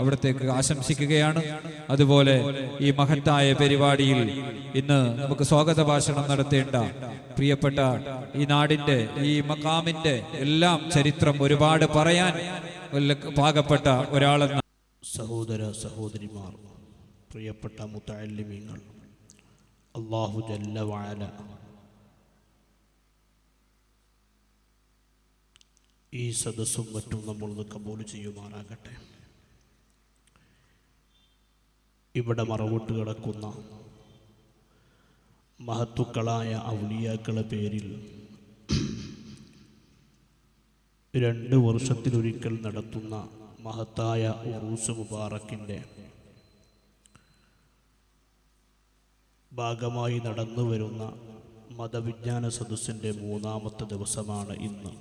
അവിടത്തേക്ക് ആശംസിക്കുകയാണ്. അതുപോലെ ഈ മഹത്തായ പരിപാടിയിൽ ഇന്ന് നമുക്ക് സ്വാഗത ഭാഷണം നടത്തേണ്ട പ്രിയപ്പെട്ട ഈ നാടിന്റെ ഈ മക്കാമിന്റെ എല്ലാം ചരിത്രം ഒരുപാട് പറയാൻ പാകപ്പെട്ട ഒരാളെന്ന സഹോദര സഹോദരിമാർ പ്രിയപ്പെട്ട മുത്തല്ലിമീങ്ങൾ അള്ളാഹു ജല്ല വാല ഈ സദസ്സും മറ്റും നമ്മൾ കബൂൽ ചെയ്യുമാറാകട്ടെ. ഇവിടെ മറവിട്ട് കിടക്കുന്ന മഹത്തുക്കളായ ഔലിയാക്കളെ പേരിൽ രണ്ട് വർഷത്തിലൊരിക്കൽ നടത്തുന്ന മഹത്തായ ഉറൂസ് മുബാറക്കിന്റെ ഭാഗമായി നടന്നു വരുന്ന മതവിജ്ഞാന സദസ്സിന്റെ മൂന്നാമത്തെ ദിവസമാണ് ഇന്ന്.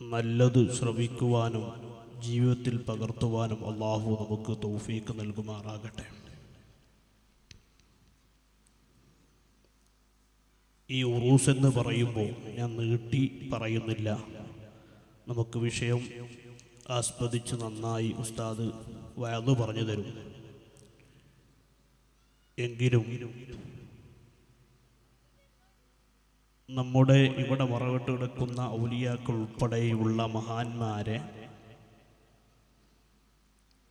നല്ലത് ശ്രവിക്കുവാനും ജീവിതത്തിൽ പകർത്തുവാനും അള്ളാഹു നമുക്ക് തൗഫീക്ക് നൽകുമാറാകട്ടെ. ഈ ഉറൂസ് എന്ന് പറയുമ്പോൾ ഞാൻ നീട്ടി പറയുന്നില്ല. നമുക്ക് വിഷയം ആസ്വദിച്ച് നന്നായി ഉസ്താദ് വയന്ന് പറഞ്ഞു തരും. എങ്കിലും നമ്മുടെ ഇവിടെ മറവിട്ട് കിടക്കുന്ന ഔലിയാക്കൾ ഉൾപ്പെടെയുള്ള മഹാന്മാരെ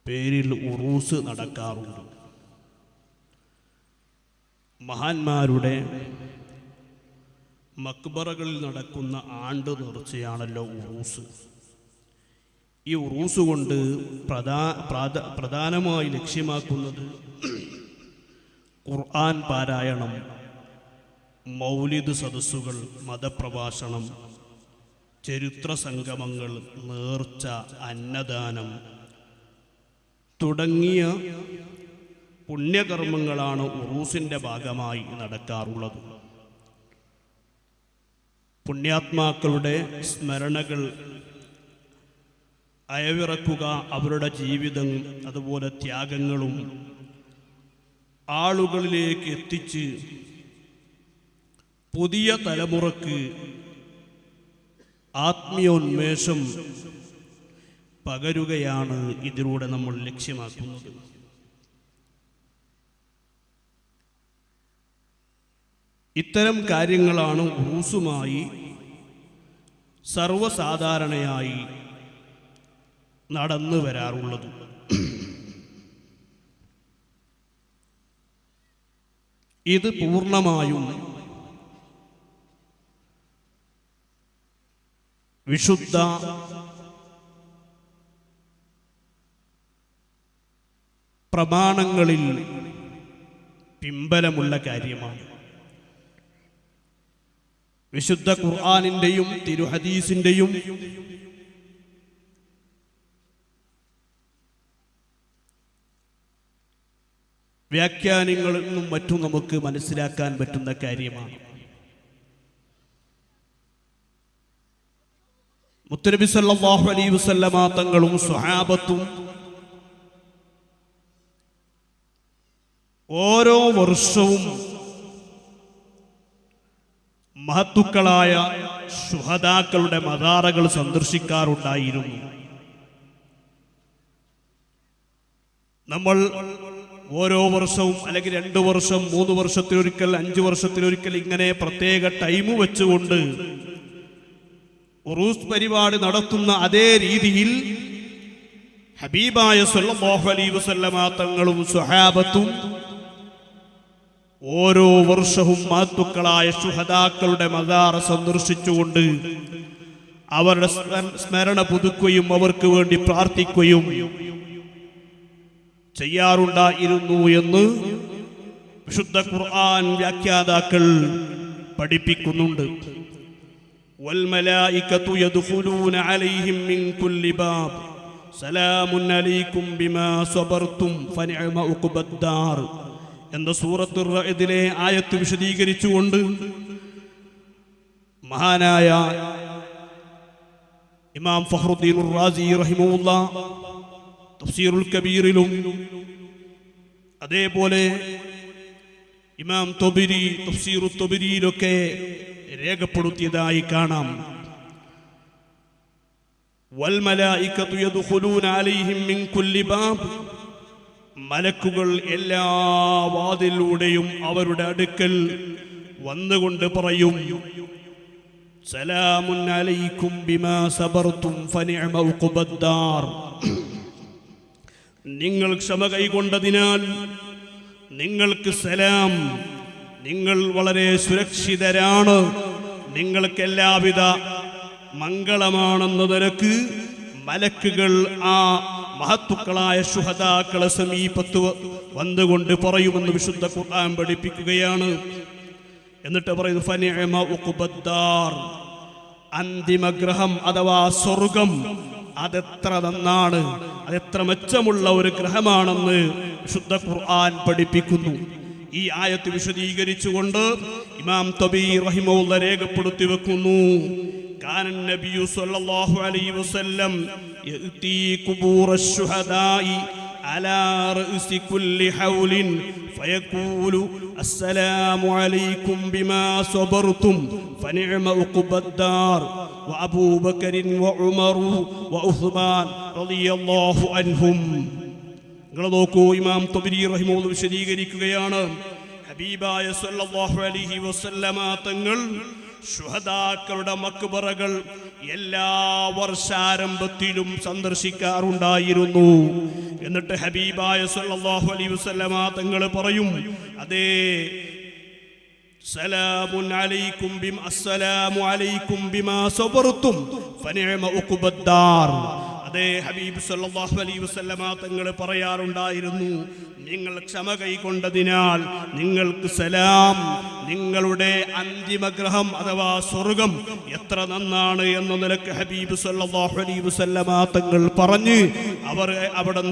പേരിൽ ഉറൂസ് നടക്കാറുണ്ട്. മഹാന്മാരുടെ മക്ബറകളിൽ നടക്കുന്ന ആണ്ട് നേർച്ചയാണല്ലോ ഉറൂസ്. ഈ ഉറൂസ് കൊണ്ട് പ്രധാ പ്രധ പ്രധാനമായി ലക്ഷ്യമാക്കുന്നത് ഖുർആൻ പാരായണം മൗലിദ് സദസ്സുകൾ മതപ്രഭാഷണം ചരിത്ര സംഗമങ്ങൾ നേർച്ച അന്നദാനം തുടങ്ങിയ പുണ്യകർമ്മങ്ങളാണ് ഉറൂസിന്റെ ഭാഗമായി നടക്കാറുള്ളത്. പുണ്യാത്മാക്കളുടെ സ്മരണകൾ അയവിറക്കുക അവരുടെ ജീവിതം അതുപോലെ ത്യാഗങ്ങളും ആളുകളിലേക്ക് എത്തിച്ച് പുതിയ തലമുറയ്ക്ക് ആത്മീയോന്മേഷം പകരുകയാണ് ഇതിലൂടെ നമ്മൾ ലക്ഷ്യമാക്കുന്നത്. ഇത്തരം കാര്യങ്ങളാണ് ഉറൂസുമായി സർവസാധാരണയായി നടന്നു വരാറുള്ളത്. ഇത് പൂർണമായും വിശുദ്ധ പ്രമാണങ്ങളിൽ പിമ്പലമുള്ള കാര്യമാണ്. വിശുദ്ധ ഖുർആാനിന്റെയും തിരുഹദീസിന്റെയും വ്യാഖ്യാനങ്ങളിൽ നിന്നും മറ്റും നമുക്ക് മനസ്സിലാക്കാൻ പറ്റുന്ന കാര്യമാണ്. മുത്തനബി സല്ലാഹു അലൈഹി വസല്ലമ തങ്ങളും സ്വഹാബത്തും ഓരോ വർഷവും മഹത്തുക്കളായ ശുഹദാക്കളുടെ മദാറകൾ സന്ദർശിക്കാറുണ്ടായിരുന്നു. നമ്മൾ ഓരോ വർഷവും അല്ലെങ്കിൽ രണ്ട് വർഷം മൂന്ന് വർഷത്തിലൊരിക്കൽ അഞ്ച് വർഷത്തിലൊരിക്കൽ ഇങ്ങനെ പ്രത്യേക ടൈം വെച്ചുകൊണ്ട് ഉറൂസ് പരിപാടി നടത്തുന്ന അതേ രീതിയിൽ ഹബീബായ സല്ലല്ലാഹു അലൈഹി വസല്ലമ തങ്ങളും സ്വഹാബത്തും ഓരോ വർഷവും മാത്തുക്കളായ ശുഹദാക്കളുടെ മദാറ സന്ദർശിച്ചുകൊണ്ട് അവരുടെ സ്മ- സ്മരണ പുതുക്കുകയും അവർക്ക് വേണ്ടി പ്രാർത്ഥിക്കുകയും ചെയ്യാറുണ്ടായിരുന്നു എന്ന് വിശുദ്ധ ഖുർആൻ വ്യാഖ്യാതാക്കൾ പഠിപ്പിക്കുന്നുണ്ട് والملائكة يدخلون عليهم من كل باب سلام عليكم بما صبرتم فنعم عقب الدار എന്ന സൂറത്തുർ ഇതിലെ ആയത്ത് വിശദീകരിച്ചുകൊണ്ട് മഹാനായ ഇമാം ഫഹ്റുദ്ദീൻ റാസി റഹിമുല്ല തഫ്സീറുൽ കബീറിലും അതേപോലെ ഇമാം തൊബിരി തഫ്സീറു തൊബിരിയിലൊക്കെ രേഖപ്പെടുത്തിയതായി കാണാം. വൽമലായിക്കതു യദ്ഖുലൂന അലൈഹിം മിൻ കുല്ലി ബാബ് മലക്കുകൾ എല്ലാ വാതിലൂടെയും അവരുടെ അടുക്കൽ വന്നുകൊണ്ട് പറയും സലാമുൻ അലൈക്കും ബിമാ സബർത്തും നിങ്ങൾ ക്ഷമ കൈകൊണ്ടതിനാൽ നിങ്ങൾക്ക് സലാം നിങ്ങൾ വളരെ സുരക്ഷിതരാണ് നിങ്ങൾക്ക് എല്ലാവിധ മംഗളമാണെന്ന നിരക്ക് മലക്കുകൾ ആ മഹത്തുക്കളായ ശുഹദാക്കളെ സമീപത്ത് വന്നുകൊണ്ട് പറയുമെന്ന് വിശുദ്ധ ഖുർആൻ പഠിപ്പിക്കുകയാണ്. എന്നിട്ട് പറയുന്നു ഫനിഅമ അന്തിമഗ്രഹം അഥവാ സ്വർഗം അതെത്ര നന്നാണ് അതെത്ര മെച്ചമുള്ള ഒരു ഗ്രഹമാണെന്ന് ശുദ്ധ ഖുർആൻ പഠിപ്പിക്കുന്നു. ഈ ആയത്ത് വിശദീകരിച്ചുകൊണ്ട് ഇമാം തബി റഹിമുള്ള രേഖപ്പെടുത്തി വെക്കുന്നു. കാനൻ നബിയു സല്ലല്ലാഹു അലൈഹി വസല്ലം يأتي قبور الشهداء على رأس كل حول فيقول السلام عليكم بما صبرتم فنعم عقبى الدار وأبو بكر وعمر وعثمان رضي الله عنهم നിങ്ങൾ നോക്കൂ ഇമാം തൊബിരി റഹിമോന്ന് വിശദീകരിക്കുകയാണ് ഹബീബായ സല്ലല്ലാഹു അലൈഹി വസല്ലമ തങ്ങൾ ശുഹദാക്കളുടെ മക്ബറകൾ എല്ലാ വർഷാരംഭത്തിലും സന്ദർശിക്കാറുണ്ടായിരുന്നു. എന്നിട്ട് ഹബീബായ സല്ലല്ലാഹു അലൈഹി വസല്ലമ തങ്ങൾ പറയും അതേ സലാമുൻ അലൈക്കും ബിം അസ്സലാമു അലൈക്കും ബിമാ ഫനിഅമ ഉഖുബദ്ദാർ അതേ ഹബീബ് സല്ലാഹു അലൈ വസ്ലമ തങ്ങൾ പറയാറുണ്ടായിരുന്നു നിങ്ങൾ ക്ഷമ കൈക്കൊണ്ടതിനാൽ നിങ്ങൾക്ക് സലാം നിങ്ങളുടെ അന്തിമഗ്രഹം അഥവാ സ്വർഗം എത്ര നന്നാണ് എന്ന നിലയ്ക്ക് ഹബീബ് സല്ലാഹു അലൈ വസല്ലമ തങ്ങൾ പറഞ്ഞ് അവർ അവിടെ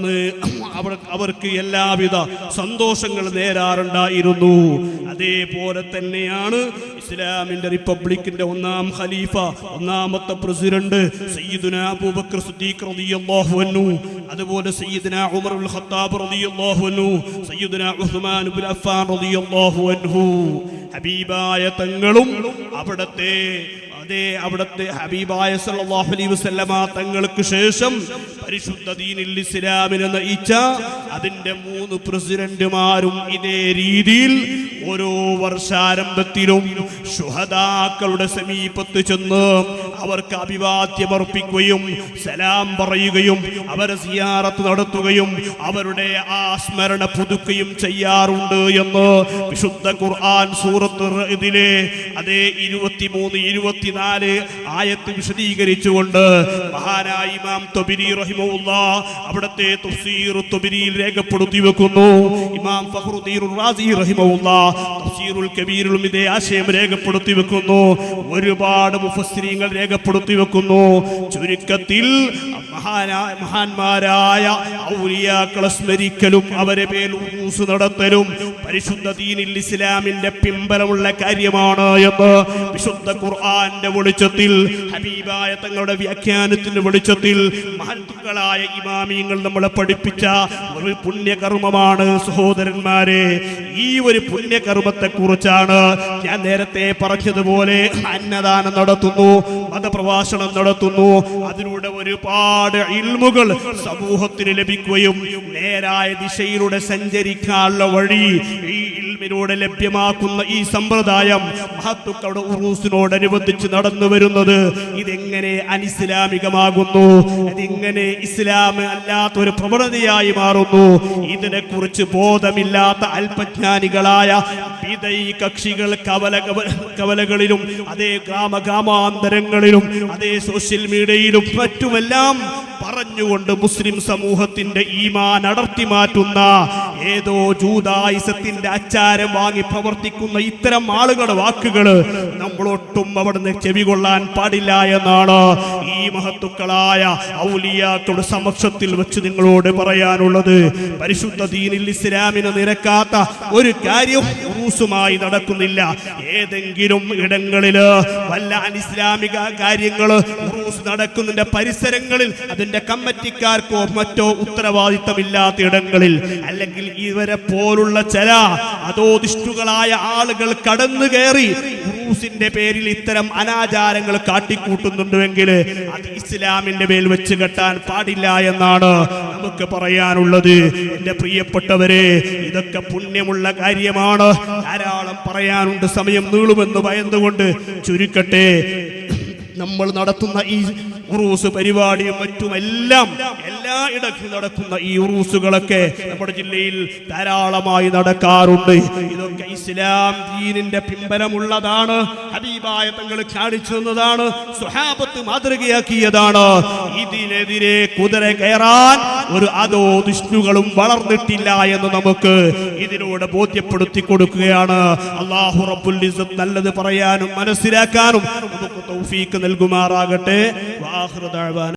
അവർ അവർക്ക് എല്ലാവിധ സന്തോഷങ്ങൾ നേരാറുണ്ടായിരുന്നു. അതേപോലെ തന്നെയാണ് ഇസ്ലാമിന്റെ റിപ്പബ്ലിക്കിന്റെ ഒന്നാം ഖലീഫ ഒന്നാമത്തെ പ്രസിഡന്റ് സയ്യിദുന അബൂബക്കർ സിദ്ദീഖ് റളിയല്ലാഹു അൻഹു. അതുപോലെ സയ്യിദുന ഉമർ ഖത്താബ് റളിയല്ലാഹു അൻഹു സയ്യിദുന ഉസ്മാൻ ഇബ്നു അഫ്ഫാൻ റളിയല്ലാഹു അൻഹു. ഹബീബായ തങ്ങളും അവിടത്തെ അതേ അവിടത്തെ ഹബീബായ സല്ലല്ലാഹു അലൈഹി വസല്ലമ തങ്ങൾക്ക് ശേഷം പരിശുദ്ധ ദീനിൽ ഇസ്ലാമിനെ നയിച്ച അതിന്റെ മൂന്ന് പ്രസിഡന്റുമാരും ഇതേ രീതിയിൽ ഓരോ വർഷാരംഭത്തിലും ശുഹദാക്കളുടെ സമീപത്ത് ചെന്ന് അവർക്ക് അഭിവാദ്യമർപ്പിക്കുകയും സലാം പറയുകയും അവരെ സിയാറത്ത് നടത്തുകയും അവരുടെ ആ സ്മരണ പുതുക്കുകയും ചെയ്യാറുണ്ട് എന്ന് വിശുദ്ധ ഖുർആൻ സൂറത്ത് ഇതിലെ അതേ ഇരുപത്തിമൂന്ന് ഇരുപത്തിനാല് ആയത്ത് വിശദീകരിച്ചുകൊണ്ട് മഹാനായ ഇമാം തൊബിരി റഹിമുള്ള അവിടുത്തെ തുസീർ തൊബിരിയിൽ രേഖപ്പെടുത്തി വെക്കുന്നു. ഇമാം ഫഹ്റുദ്ദീൻ റാസി റഹിമുല്ല തഫ്സീറുൽ കബീറിലും ഇതേ ആശയം രേഖപ്പെടുത്തി വെക്കുന്നു. ഒരുപാട് മുഫസ്സിരീങ്ങൾ രേഖപ്പെടുത്തി വെക്കുന്നു. ചുരുക്കത്തിൽ മഹാന്മാരായ ഔലിയാക്കളെ സ്മരിക്കലും അവരെ മേൽ ഊസ് നടത്തലും പരിശുദ്ധ ദീനിൽ ഇസ്ലാമിന്റെ പിമ്പലമുള്ള കാര്യമാണ് എന്ന് വിശുദ്ധ ഖുർആന്റെ വെളിച്ചത്തിൽ ഹബീബായ തങ്ങളുടെ വ്യാഖ്യാനത്തിന്റെ വെളിച്ചത്തിൽ മഹത്തുക്കളായ ഇമാമിയങ്ങൾ നമ്മളെ പഠിപ്പിച്ച ഒരു പുണ്യകർമ്മമാണ് സഹോദരന്മാരെ. ഈ ഒരു പുണ്യകർമ്മത്തെ കുറിച്ചാണ് ഞാൻ നേരത്തെ പറഞ്ഞതുപോലെ അന്നദാനം നടത്തുന്നു മതപ്രഭാഷണം നടത്തുന്നു. അതിലൂടെ ഒരുപാട് ഇൽമുകൾ സമൂഹത്തിന് ലഭിക്കുകയും നേരായ ദിശയിലൂടെ സഞ്ചരിക്കാനുള്ള വഴി ഈ ഇൽമിലൂടെ ലഭ്യമാക്കുന്ന ഈ സമ്പ്രദായം മഹത്തുക്കളുടെ ഉറൂസിനോടനുബന്ധിച്ച് നടന്നു വരുന്നത് ഇതെങ്ങനെ അനിസ്ലാമികമാകുന്നു? ഇതെങ്ങനെ ഇസ്ലാം അല്ലാത്ത ഒരു പ്രവണതയായി മാറുന്നു? ഇതിനെക്കുറിച്ച് ബോധമില്ലാത്ത അല്പജ്ഞാനികളായ വിതൈ കക്ഷികൾ കവല കവല- കവലകളിലും അതേ ഗ്രാമ ഗ്രാമഗ്രാമാന്തരങ്ങളിലും അതേ സോഷ്യൽ മീഡിയയിലും മറ്റുമെല്ലാം പറഞ്ഞുകൊണ്ട് മുസ്ലിം സമൂഹത്തിന്റെ ഈമാൻ അടർത്തി മാറ്റുന്ന ഏതോ ജൂതായുസത്തിന്റെ അച്ചാരം വാങ്ങി പ്രവർത്തിക്കുന്ന ഇത്തരം ആളുകളുടെ വാക്കുകൾ നമ്മളൊട്ടും അവിടുന്ന് ചെവി കൊള്ളാൻ പാടില്ല എന്നാണ് ഈ മഹത്തുക്കളായ ഔലിയാക്കളുടെ സമക്ഷത്തിൽ വെച്ച് നിങ്ങളോട് പറയാനുള്ളത്. പരിശുദ്ധ ദീനിൽ ഇസ്ലാമിന് നിരക്കാത്ത ഒരു കാര്യം റൂസുമായി നടക്കുന്നില്ല. ഏതെങ്കിലും ഇടങ്ങളിൽ വല്ല അനിസ്ലാമിക കാര്യങ്ങൾ റൂസ് നടക്കുന്നതിന്റെ പരിസരങ്ങളിൽ അതിന്റെ കമ്മ കമ്മിറ്റിക്കാർക്കോ മറ്റോ ഉത്തരവാദിത്തമില്ലാത്ത ഇടങ്ങളിൽ അല്ലെങ്കിൽ ഇവരെ പോലുള്ള ചില അതോദിഷ്ടുകളായ ആളുകൾ കടന്നു കയറി ഉറൂസിന്റെ പേരിൽ ഇത്തരം അനാചാരങ്ങൾ കാട്ടിക്കൂട്ടുന്നുണ്ടെങ്കിൽ അത് ഇസ്ലാമിന്റെ മേൽ വെച്ച് കെട്ടാൻ പാടില്ല എന്നാണ് നമുക്ക് പറയാനുള്ളത്. എന്റെ പ്രിയപ്പെട്ടവരെ ഇതൊക്കെ പുണ്യമുള്ള കാര്യമാണ്. ധാരാളം പറയാനുണ്ട് സമയം നീളുമെന്ന് ഭയന്നുകൊണ്ട് ചുരുക്കട്ടെ. നമ്മൾ നടത്തുന്ന ഈ ഉറൂസ് പരിപാടിയും മറ്റുമെല്ലാം എല്ലാ ഇടത്തും നടക്കുന്ന ഈ ഉറൂസുകളൊക്കെ നമ്മുടെ ജില്ലയിൽ ധാരാളമായി നടക്കാറുണ്ട്. ഇതൊക്കെ ഇസ്ലാം ദീനിന്റെ പിമ്പലമുള്ളതാണ് ഹബീബായ തങ്ങൾ കാണിച്ചു തന്നതാണ്. സ്വഹാബത്ത് മാതൃകയാക്കിയതാണ്. ഇതിനെതിരെ കുതിര കയറാൻ ഒരു അതോ ദുഷ്ണുകളും വളർന്നിട്ടില്ല എന്ന് നമുക്ക് ഇതിലൂടെ ബോധ്യപ്പെടുത്തി കൊടുക്കുകയാണ്. അള്ളാഹു റബ്ബുൽ നല്ലത് പറയാനും മനസ്സിലാക്കാനും നമുക്ക് തൗഫീക്ക് നൽകുമാറാകട്ടെ.